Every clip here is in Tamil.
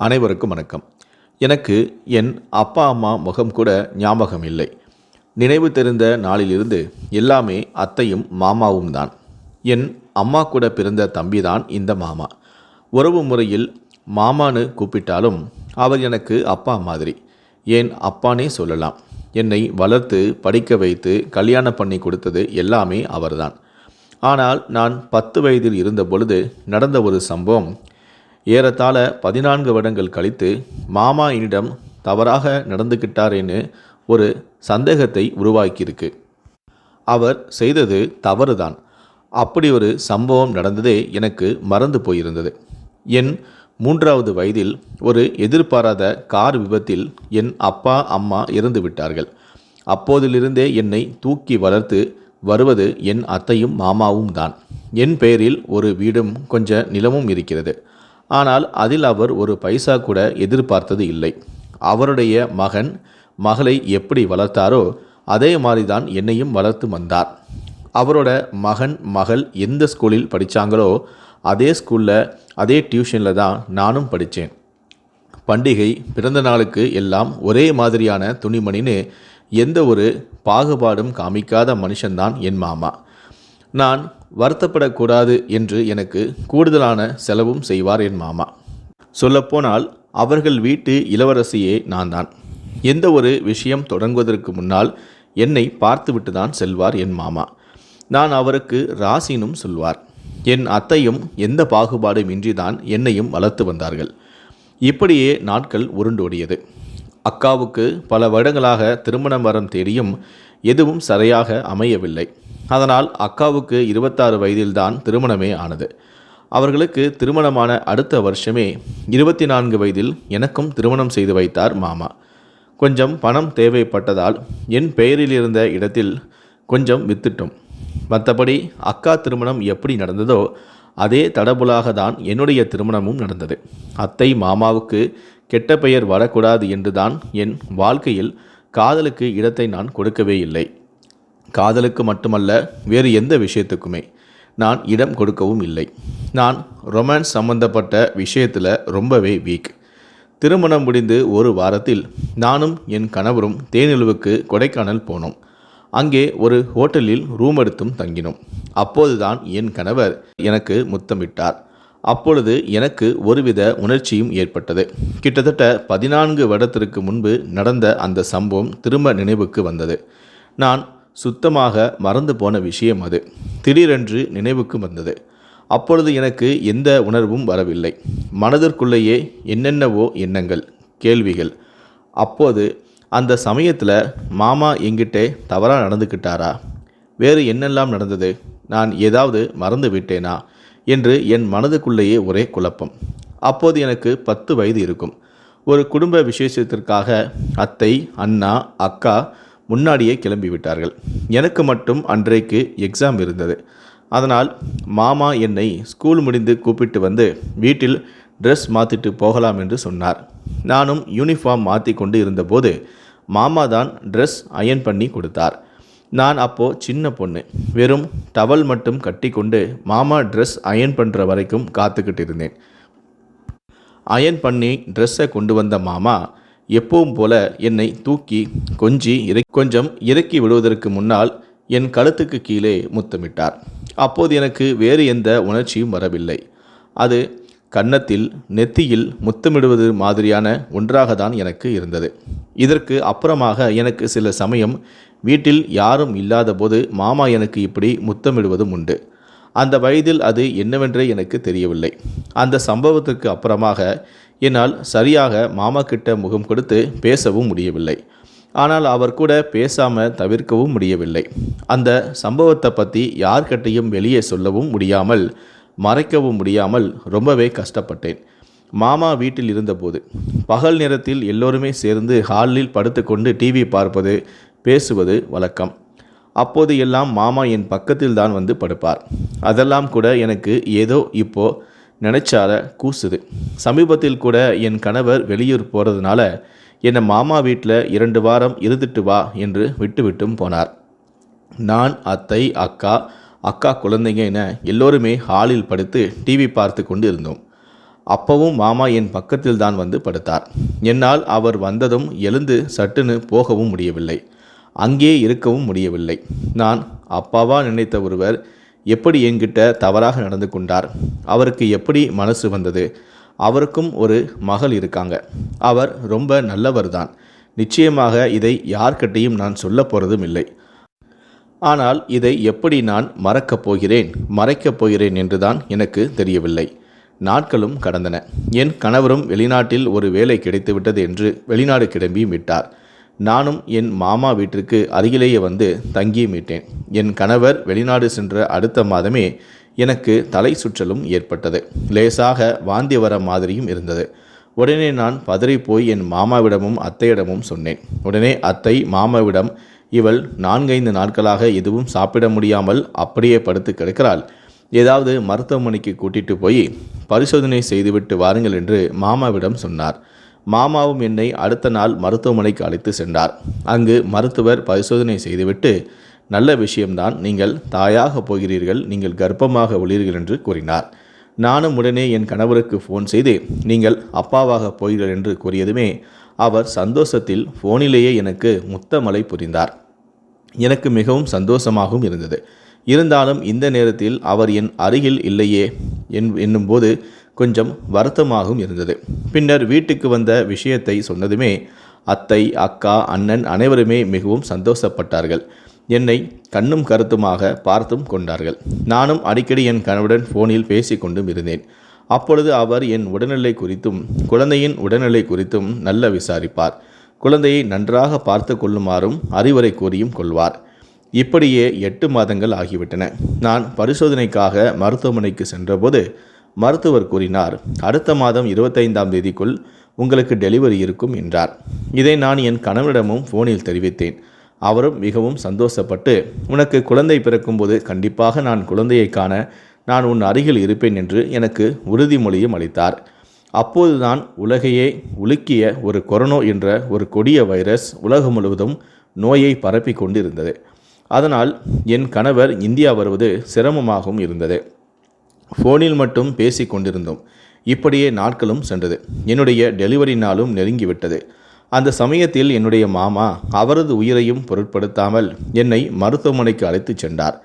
அனைவருக்கும் வணக்கம். எனக்கு என் அப்பா அம்மா முகம் கூட ஞாபகம் இல்லை. நினைவு தெரிந்த நாளிலிருந்து எல்லாமே அத்தையும் மாமாவும் தான். என் அம்மா கூட பிறந்த தம்பி தான் இந்த மாமா. உறவு முறையில் மாமான்னு கூப்பிட்டாலும் அவர் எனக்கு அப்பா மாதிரி. ஏன் அப்பானே சொல்லலாம். என்னை வளர்த்து படிக்க வைத்து கல்யாணம் பண்ணி கொடுத்தது எல்லாமே அவர்தான். ஆனால் நான் பத்து வயதில் இருந்த பொழுது நடந்த ஒரு சம்பவம் ஏறத்தாழ பதினான்கு வருடங்கள் கழித்து மாமா என்னிடம் தவறாக நடந்துக்கிட்டாரேன்னு ஒரு சந்தேகத்தை உருவாக்கியிருக்கு. அவர் செய்தது தவறுதான். அப்படி ஒரு சம்பவம் நடந்ததே எனக்கு மறந்து போயிருந்தது. என் மூன்றாவது வயதில் ஒரு எதிர்பாராத கார் விபத்தில் என் அப்பா அம்மா இறந்து விட்டார்கள். அப்போதிலிருந்தே என்னை தூக்கி வளர்த்து வருவது என் அத்தையும் மாமாவும் தான் என் பெயரில் ஒரு வீடும் கொஞ்ச நிலமும் இருக்கிறது. ஆனால் அதில் அவர் ஒரு பைசா கூட எதிர்பார்த்தது இல்லை. அவருடைய மகன் மகளை எப்படி வளர்த்தாரோ அதே மாதிரி தான் என்னையும் வளர்த்து வந்தார். அவரோட மகன் மகள் எந்த ஸ்கூலில் படித்தாங்களோ அதே ஸ்கூலில் அதே டியூஷனில் தான் நானும் படித்தேன் பண்டிகை பிறந்த நாளுக்கு எல்லாம் ஒரே மாதிரியான துணிமணின்னு எந்த ஒரு பாகுபாடும் காமிக்காத மனுஷன்தான் என் மாமா. நான் வருத்தப்படக்கூடாது என்று எனக்கு கூடுதலான செலவும் செய்வார் என் மாமா. சொல்லப்போனால் அவர்கள் வீட்டு இளவரசியே நான் தான் எந்த ஒரு விஷயம் தொடங்குவதற்கு முன்னால் என்னை பார்த்துவிட்டு தான் செல்வார் என் மாமா. நான் அவருக்கு ராசினும் சொல்வார். என் அத்தையும் எந்த பாகுபாடும் இன்றி தான் என்னையும் வளர்த்து வந்தார்கள். இப்படியே நாட்கள் உருண்டோடியது. அக்காவுக்கு பல வருடங்களாக திருமணம் வரம் தேடியும் எதுவும் சரியாக அமையவில்லை. அதனால் அக்காவுக்கு இருபத்தாறு வயதில்தான் திருமணமே ஆனது. அவர்களுக்கு திருமணமான அடுத்த வருஷமே இருபத்தி நான்கு வயதில் எனக்கும் திருமணம் செய்து வைத்தார் மாமா. கொஞ்சம் பணம் தேவைப்பட்டதால் என் பெயரில் இருந்த இடத்தில் கொஞ்சம் வித்துட்டோம். மற்றபடி அக்கா திருமணம் எப்படி நடந்ததோ அதே தடபுலாக தான் என்னுடைய திருமணமும் நடந்தது. அத்தை மாமாவுக்கு கெட்ட பெயர் வரக்கூடாது என்றுதான் என் வாழ்க்கையில் காதலுக்கு இடத்தை நான் கொடுக்கவே இல்லை. காதலுக்கு மட்டுமல்ல வேறு எந்த விஷயத்துக்குமே நான் இடம் கொடுக்கவும் இல்லை. நான் ரொமான்ஸ் சம்பந்தப்பட்ட விஷயத்தில் ரொம்பவே வீக் திருமணம் முடிந்து ஒரு வாரத்தில் நானும் என் கணவரும் தேனிலவுக்கு கொடைக்கானல் போனோம். அங்கே ஒரு ஹோட்டலில் ரூம் எடுத்தும் தங்கினோம். அப்போதுதான் என் கணவர் எனக்கு முத்தமிட்டார். அப்பொழுது எனக்கு ஒருவித உணர்ச்சியும் ஏற்பட்டது. கிட்டத்தட்ட பதினான்கு வருடத்திற்கு முன்பு நடந்த அந்த சம்பவம் திரும்ப நினைவுக்கு வந்தது. நான் சுத்தமாக மறந்து போன விஷயம் அது. திடீரென்று நினைவுக்கு வந்தது. அப்பொழுது எனக்கு எந்த உணர்வும் வரவில்லை. மனதிற்குள்ளேயே என்னென்னவோ எண்ணங்கள் கேள்விகள். அப்போது அந்த சமயத்தில் மாமா எங்கிட்டே தவறாக நடந்துக்கிட்டாரா வேறு என்னெல்லாம் நடந்தது? நான் ஏதாவது மறந்து விட்டேனா? என்று என் மனதுக்குள்ளேயே ஒரே குழப்பம். அப்போது எனக்கு பத்து வயது இருக்கும். ஒரு குடும்ப விசேஷத்திற்காக அத்தை அண்ணா அக்கா முன்னாடியே கிளம்பி விட்டார்கள் எனக்கு மட்டும் அன்றைக்கு எக்ஸாம் இருந்தது. அதனால் மாமா என்னை ஸ்கூல் முடிந்து கூப்பிட்டு வந்து வீட்டில் ட்ரெஸ் மாற்றிட்டு போகலாம் என்று சொன்னார். நானும் யூனிஃபார்ம் மாற்றி கொண்டு இருந்தபோது மாமா தான் ட்ரெஸ் அயன் பண்ணி கொடுத்தார். நான் அப்போது சின்ன பொண்ணு. வெறும் டவல் மட்டும் கட்டி கொண்டு மாமா ட்ரெஸ் அயன் பண்ணுற வரைக்கும் காத்துக்கிட்டு இருந்தேன். அயன் பண்ணி ட்ரெஸ்ஸை கொண்டு வந்த மாமா எப்பவும் போல என்னை தூக்கி கொஞ்சி இறை கொஞ்சம் இறக்கி விடுவதற்கு முன்னால் என் கழுத்துக்கு கீழே முத்தமிட்டார். அப்போது எனக்கு வேறு எந்த உணர்ச்சியும் வரவில்லை. அது கன்னத்தில் நெத்தியில் முத்தமிடுவது மாதிரியான ஒன்றாக தான் எனக்கு இருந்தது. இதற்கு அப்புறமாக எனக்கு சில சமயம் வீட்டில் யாரும் இல்லாதபோது மாமா எனக்கு இப்படி முத்தமிடுவதும் உண்டு. அந்த வயதில் அது என்னவென்றே எனக்கு தெரியவில்லை. அந்த சம்பவத்துக்கு அப்புறமாக என்னால் சரியாக மாமா கிட்ட முகம் கொடுத்து பேசவும் முடியவில்லை. ஆனால் அவர் கூட பேசாமல் தவிர்க்கவும் முடியவில்லை. அந்த சம்பவத்தை பற்றி யார்கிட்டையும் வெளியே சொல்லவும் முடியாமல் மறைக்கவும் முடியாமல் ரொம்பவே கஷ்டப்பட்டேன். மாமா வீட்டில் இருந்தபோது பகல் நேரத்தில் எல்லோருமே சேர்ந்து ஹாலில் படுத்துக்கொண்டு டிவி பார்ப்பது பேசுவது வழக்கம். அப்போது எல்லாம் மாமா என் பக்கத்தில் தான் வந்து படுப்பார். அதெல்லாம் கூட எனக்கு ஏதோ இப்போது நினைச்சால கூசுது. சமீபத்தில் கூட என் கணவர் வெளியூர் போகிறதுனால என்னை மாமா வீட்டில் இரண்டு வாரம் இருந்துட்டு வா என்று விட்டுவிட்டும் போனார். நான் அத்தை அக்கா அக்கா குழந்தைங்க என எல்லோருமே ஹாலில் படுத்து டிவி பார்த்து கொண்டு இருந்தோம். அப்பவும் மாமா என் பக்கத்தில் தான் வந்து படுத்தார். என்னால் அவர் வந்ததும் எழுந்து சட்டுன்னு போகவும் முடியவில்லை. அங்கே இருக்கவும் முடியவில்லை. நான் அப்பாவா நினைத்த ஒருவர் எப்படி என்கிட்ட தவறாக நடந்து கொண்டார்? அவருக்கு எப்படி மனசு வந்தது? அவருக்கும் ஒரு மகள் இருக்காங்க. அவர் ரொம்ப நல்லவர் தான் நிச்சயமாக இதை யார்கிட்டையும் நான் சொல்ல போகிறதும் இல்லை. ஆனால் இதை எப்படி நான் மறக்கப் போகிறேன்? மறைக்கப் போகிறேன் என்றுதான் எனக்கு தெரியவில்லை. நாட்களும் கடந்தன. என் கணவரும் வெளிநாட்டில் ஒரு வேலை கிடைத்துவிட்டது என்று வெளிநாடு கிளம்பியும் விட்டார். நானும் என் மாமா வீட்டிற்கு அருகிலேயே வந்து தங்கி மீட்டேன் என் கணவர் வெளிநாடு சென்ற அடுத்த மாதமே எனக்கு தலை சுற்றலும் ஏற்பட்டது. லேசாக வாந்தி வர மாதிரியும் இருந்தது. உடனே நான் பதறி போய் என் மாமாவிடமும் அத்தையிடமும் சொன்னேன். உடனே அத்தை மாமாவிடம் இவள் நான்கைந்து நாட்களாக எதுவும் சாப்பிட முடியாமல் அப்படியே படுத்து கிடக்கிறாள். ஏதாவது மருத்துவமனைக்கு கூட்டிட்டு போய் பரிசோதனை செய்துவிட்டு வாருங்கள் என்று மாமாவிடம் சொன்னார். மாமாவும் என்னை அடுத்த நாள் மருத்துவமனைக்கு அழைத்து சென்றார். அங்கு மருத்துவர் பரிசோதனை செய்துவிட்டு நல்ல விஷயம்தான் நீங்கள் தாயாக போகிறீர்கள் நீங்கள் கர்ப்பமாக உள்ளீர்கள் என்று கூறினார். நானும் உடனே என் கணவருக்கு ஃபோன் செய்து நீங்கள் அப்பாவாக போகிறீர்கள் என்று கூறியதுமே அவர் சந்தோஷத்தில் ஃபோனிலேயே எனக்கு முத்தமலை புரிந்தார். எனக்கு மிகவும் சந்தோஷமாகவும் இருந்தது. இருந்தாலும் இந்த நேரத்தில் அவர் என் அருகில் இல்லையே என் என்னும்போது கொஞ்சம் வருத்தமாகவும் இருந்தது. பின்னர் வீட்டுக்கு வந்த விஷயத்தை சொன்னதுமே அத்தை அக்கா அண்ணன் அனைவருமே மிகவும் சந்தோஷப்பட்டார்கள். என்னை கண்ணும் கருத்துமாக பார்த்தும் கொண்டார்கள். நானும் அடிக்கடி என் கணவருடன் ஃபோனில் பேசிக்கொண்டும் இருந்தேன். அப்பொழுது அவர் என் உடல்நிலை குறித்தும் குழந்தையின் உடல்நிலை குறித்தும் நல்ல விசாரிப்பார். குழந்தையை நன்றாக பார்த்து கொள்ளுமாறும் அறிவுரை கூறியும் கொள்வார். இப்படியே எட்டு மாதங்கள் ஆகிவிட்டன. நான் பரிசோதனைக்காக மருத்துவமனைக்கு சென்றபோது மருத்துவர் கூறினார் அடுத்த மாதம் இருபத்தைந்தாம் தேதிக்குள் உங்களுக்கு டெலிவரி இருக்கும் என்றார். இதை நான் என் கணவனிடமும் ஃபோனில் தெரிவித்தேன். அவரும் மிகவும் சந்தோஷப்பட்டு உனக்கு குழந்தை பிறக்கும்போது கண்டிப்பாக நான் குழந்தையை காண நான் உன் அருகில் இருப்பேன் என்று எனக்கு உறுதிமொழியும் அளித்தார். அப்போதுதான் உலகையே உலுக்கிய ஒரு கொரோனோ என்ற ஒரு கொடிய வைரஸ் உலகம் முழுவதும் நோயை பரப்பி கொண்டிருந்தது. அதனால் என் கணவர் இந்தியா வருவது சிரமமாகவும் இருந்தது. ஃபோனில் மட்டும் பேசி கொண்டிருந்தோம். இப்படியே நாட்களும் சென்றது. என்னுடைய டெலிவரி நாளும் நெருங்கிவிட்டது அந்த சமயத்தில் என்னுடைய மாமா அவரது உயிரையும் பொருட்படுத்தாமல் என்னை மருத்துவமனைக்கு அழைத்துச் சென்றார்.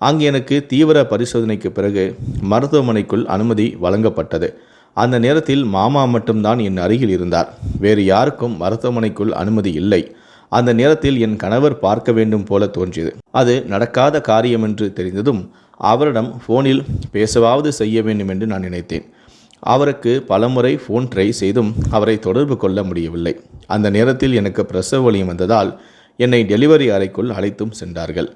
அங்கு எனக்கு தீவிர பரிசோதனைக்கு பிறகு மருத்துவமனைக்குள் அனுமதி வழங்கப்பட்டது. அந்த நேரத்தில் மாமா மட்டும்தான் என் அருகில் இருந்தார். வேறு யாருக்கும் மருத்துவமனைக்குள் அனுமதி இல்லை. அந்த நேரத்தில் என் கணவர் பார்க்க வேண்டும் போல தோன்றியது. அது நடக்காத காரியம் என்று தெரிந்ததும் அவரிடம் ஃபோனில் பேசவாவது செய்ய வேண்டும் என்று நான் நினைத்தேன். அவருக்கு பலமுறை ஃபோன் ட்ரை செய்தும் அவரை தொடர்பு கொள்ள முடியவில்லை. அந்த நேரத்தில் எனக்கு பிரசவ வலியும் வந்ததால் என்னை டெலிவரி அறைக்குள் அழைத்தும் சென்றார்கள்.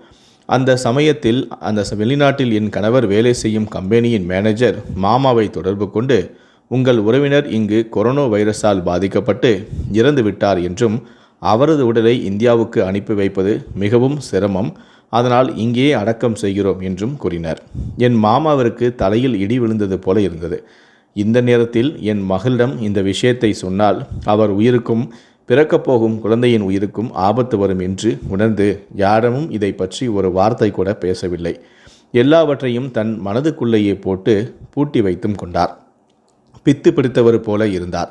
அந்த சமயத்தில் அந்த வெளிநாட்டில் என் கணவர் வேலை செய்யும் கம்பெனியின் மேனேஜர் மாமாவை தொடர்பு கொண்டு உங்கள் உறவினர் இங்கு கொரோனா வைரஸால் பாதிக்கப்பட்டு இறந்து விட்டார் என்றும் அவரது உடலை இந்தியாவுக்கு அனுப்பி வைப்பது மிகவும் சிரமம். அதனால் இங்கேயே அடக்கம் செய்கிறோம் என்றும் கூறினார். என் மாமாவிற்கு தலையில் இடி விழுந்தது போல இருந்தது. இந்த நேரத்தில் என் மகளிடம் இந்த விஷயத்தை சொன்னால் அவர் உயிருக்கும் பிறக்கப் போகும் குழந்தையின் உயிருக்கும் ஆபத்து வரும் என்று உணர்ந்து யாரமும் இதை பற்றி ஒரு வார்த்தை கூட பேசவில்லை. எல்லாவற்றையும் தன் மனதுக்குள்ளேயே போட்டு பூட்டி வைத்தும் கொண்டார். பித்து பிடித்தவர் போல இருந்தார்.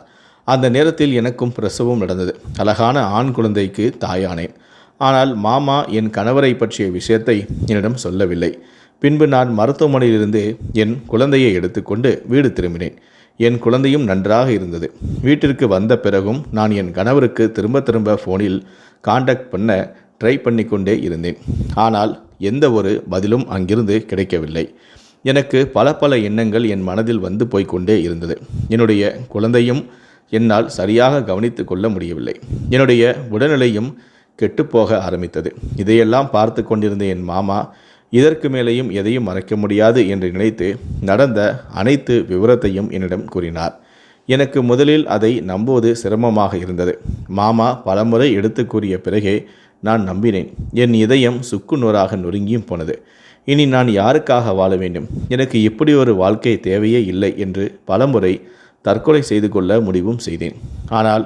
அந்த நேரத்தில் எனக்கும் பிரசவம் நடந்தது. அழகான ஆண் குழந்தைக்கு தாயானேன். ஆனால் மாமா என் கணவரை பற்றிய விஷயத்தை என்னிடம் சொல்லவில்லை. பின்பு நான் மருத்துவமனையிலிருந்து என் குழந்தையை எடுத்துக்கொண்டு வீடு திரும்பினேன். என் குழந்தையும் நன்றாக இருந்தது. வீட்டிற்கு வந்த பிறகும் நான் என் கணவருக்கு திரும்ப திரும்ப ஃபோனில் காண்டாக்ட் பண்ண ட்ரை பண்ணிக்கொண்டே இருந்தேன். ஆனால் எந்த ஒரு பதிலும் அங்கிருந்து கிடைக்கவில்லை. எனக்கு பல பல எண்ணங்கள் என் மனதில் வந்து போய்க்கொண்டே இருந்தது. என்னுடைய குழந்தையும் என்னால் சரியாக கவனித்து கொள்ள முடியவில்லை. என்னுடைய உடல்நிலையும் கெட்டுப்போக ஆரம்பித்தது. இதையெல்லாம் பார்த்து கொண்டிருந்த என் மாமா இதற்கு மேலேயும் எதையும் மறைக்க முடியாது என்று நினைத்து நடந்த அனைத்து விவரத்தையும் என்னிடம் கூறினார். எனக்கு முதலில் அதை நம்புவது சிரமமாக இருந்தது. மாமா பலமுறை எடுத்து கூறிய பிறகே நான் நம்பினேன். என் இதயம் சுக்கு நூறாக நொறுங்கியும் போனது. இனி நான் யாருக்காக வாழ வேண்டும்? எனக்கு இப்படி ஒரு வாழ்க்கை தேவையே இல்லை என்று பலமுறை தற்கொலை செய்து கொள்ள முடிவும் செய்தேன். ஆனால்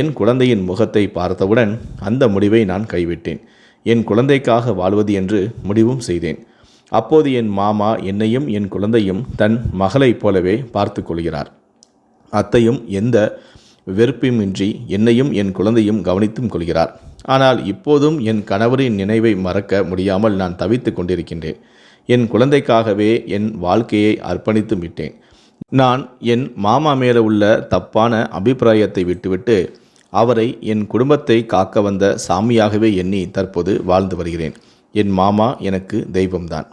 என் குழந்தையின் முகத்தை பார்த்தவுடன் அந்த முடிவை நான் கைவிட்டேன். என் குழந்தைக்காக வாழ்வது என்று முடிவும் செய்தேன். அப்போது என் மாமா என்னையும் என் குழந்தையும் தன் மகளைப் போலவே பார்த்து கொள்கிறார். அத்தையும் எந்த வெறுப்புமின்றி என்னையும் என் குழந்தையும் கவனித்தும் கொள்கிறார். ஆனால் இப்போதும் என் கணவரின் நினைவை மறக்க முடியாமல் நான் தவித்து கொண்டிருக்கின்றேன். என் குழந்தைக்காகவே என் வாழ்க்கையை அர்ப்பணித்து விட்டேன். நான் என் மாமா மேலே உள்ள தப்பான அபிப்பிராயத்தை விட்டுவிட்டு அவரை என் குடும்பத்தை காக்க வந்த சாமியாகவே எண்ணி தற்போது வாழ்ந்து வருகிறேன். என் மாமா எனக்கு தெய்வம்தான்.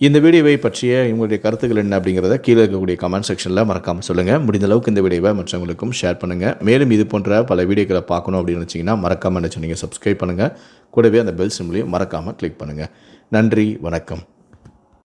இந்த வீடியோவை பற்றிய உங்களுடைய கருத்துக்கள் என்ன அப்படிங்கிறத கீழே இருக்கக்கூடிய கமெண்ட் செக்ஷனில் மறக்காமல் சொல்லுங்கள் முடிந்த அளவுக்கு இந்த வீடியோவை மற்றவங்களுக்கும் ஷேர் பண்ணுங்கள் மேலும் இது போன்ற பல வீடியோக்களை பார்க்கணும் அப்படின்னு நினச்சிங்கன்னா மறக்காமல் என்ன சொன்னீங்க சப்ஸ்கிரைப் பண்ணுங்கள் கூடவே அந்த பெல் சிம்லையும் மறக்காமல் கிளிக் பண்ணுங்கள் நன்றி வணக்கம்.